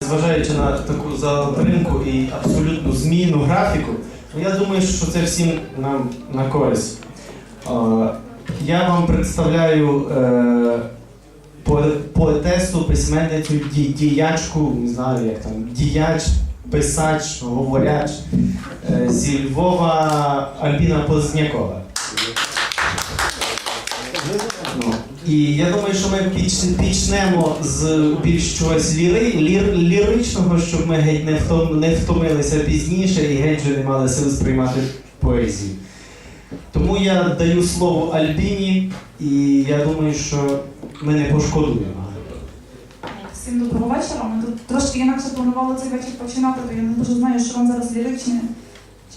Зважаючи на таку затримку і абсолютну зміну графіку, ну, я думаю, що це всім нам на користь. Я вам представляю е, поетесу, письменницю, діячку, не знаю як там, діяч, писач, говоряч е, зі Львова Альбіна Познякова. Ну, і я думаю, що ми почнемо з більш чогось ліри, лір, ліричного, щоб ми геть не, втом, не втомилися пізніше і геть вже не мали сил сприймати поезію. Тому я даю слово Альбіні, і я думаю, що ми не пошкодуємо. Всім доброго вечора. Ми тут трошки інакше планували цей вечір починати, то я не дуже знаю, що вам зараз ліричне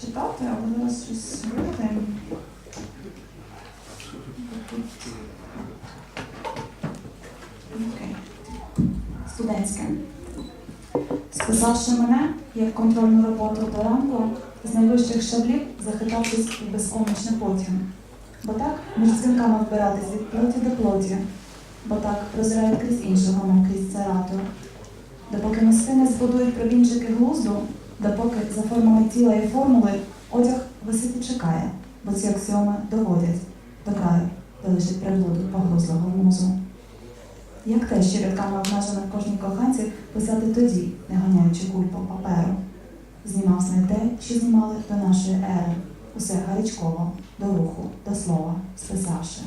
читати, але зараз щось вигадаємо. Студентське. Списавши мене, як контрольну роботу до ранку, з найвищих шаблів захитавшись у безконечне потім. Бо так між дзвінками вбиратись від плоті до плоті, бо так прозирають крізь іншого, мов крізь царату. Допоки мости не збудують промінчики глузду, допоки за формами тіла і формули одяг висить і чекає, бо ці аксіоми доводять до краю, де лишить приблуду погрузлого мозу. Як те, що рядками обмежено в кожній коханці писати тоді, не ганяючи куль по паперу? знімався не те, що знімали до нашої ери, усе гарячково, до руху, до слова, списавши.